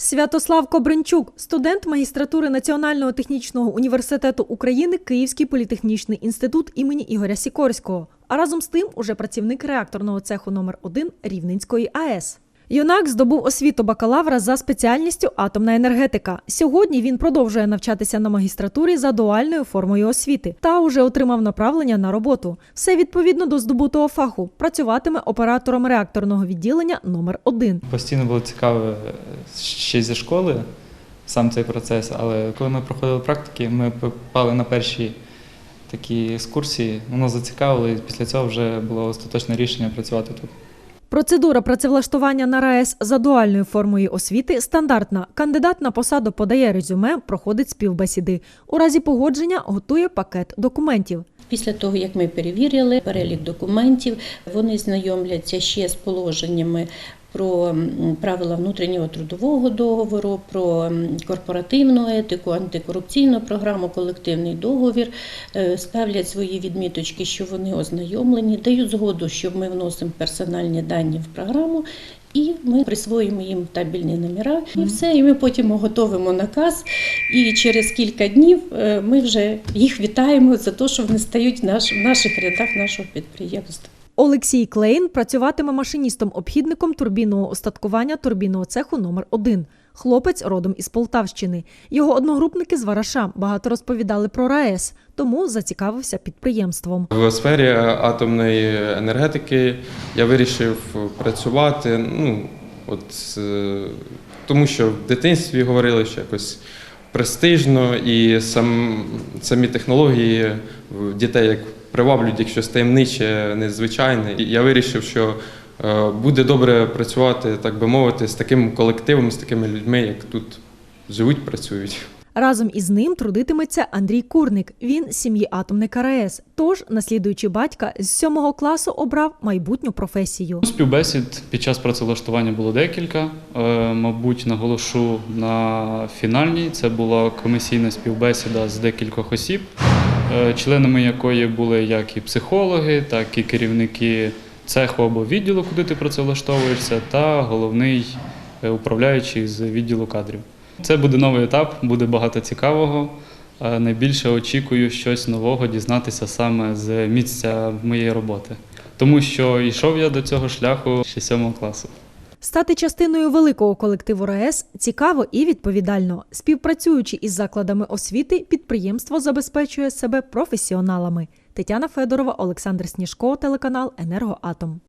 Святослав Кобринчук, студент магістратури Національного технічного університету України Київський політехнічний інститут імені Ігоря Сікорського. А разом з тим уже працівник реакторного цеху номер 1 Рівненської АЕС. Юнак здобув освіту бакалавра за спеціальністю атомна енергетика. Сьогодні він продовжує навчатися на магістратурі за дуальною формою освіти та уже отримав направлення на роботу. Все відповідно до здобутого фаху. Працюватиме оператором реакторного відділення номер 1 Постійно було цікаво е, ще зі школи сам цей процес, але коли ми проходили практики, ми попали на перші такі екскурсії, воно зацікавило, і після цього вже було остаточне рішення працювати тут. Процедура працевлаштування на РаЕС за дуальною формою освіти стандартна. Кандидат на посаду подає резюме, проходить співбесіди. У разі погодження готує пакет документів. Після того, як ми перевірили перелік документів, вони знайомляться ще з положеннями про правила внутрішнього трудового договору, про корпоративну етику, антикорупційну програму, колективний договір, е, ставлять свої відміточки, що вони ознайомлені, дають згоду, що ми вносимо персональні дані в програму. І ми присвоїмо їм табельні номера, і все. І ми потім готовимо наказ. І через кілька днів е, ми вже їх вітаємо за те, що вони стають в наших рядах нашого підприємства. Олексій Клейн працюватиме машиністом-обхідником турбінного остаткування турбінного цеху номер 1 Хлопець родом із Полтавщини. Його одногрупники з Вараша багато розповідали про РаЕС, тому зацікавився підприємством. В сфері атомної енергетики я вирішив працювати. Ну, от, е, тому що в дитинстві говорили, що якось престижно і сам, самі технології дітей як приваблюють, якщо таємниче, незвичайне. І я вирішив, що е, буде добре працювати, так би мовити, з таким колективом, з такими людьми, як тут живуть, працюють. Разом із ним трудитиметься Андрій Курник. Він сім'ї атомника РаЕС. Тож, наслідуючи батька, з сьомого класу обрав майбутню професію. Співбесід під час працевлаштування було декілька. Е, Мабуть, наголошу на фінальній. Це була комісійна співбесіда з декількох осіб, членами якої були як і психологи, так і керівники цеху або відділу, куди ти працевлаштовуєшся, та головний е, управляючий з відділу кадрів. Це буде новий етап, буде багато цікавого. Е, Найбільше очікую щось нового дізнатися саме з місця моєї роботи. Тому що йшов я до цього шляху ще сьомого класу. Стати частиною великого колективу РаЕС цікаво і відповідально. Співпрацюючи із закладами освіти, підприємство забезпечує себе професіоналами. Тетяна Федорова, Олександр Сніжко, телеканал Енергоатом.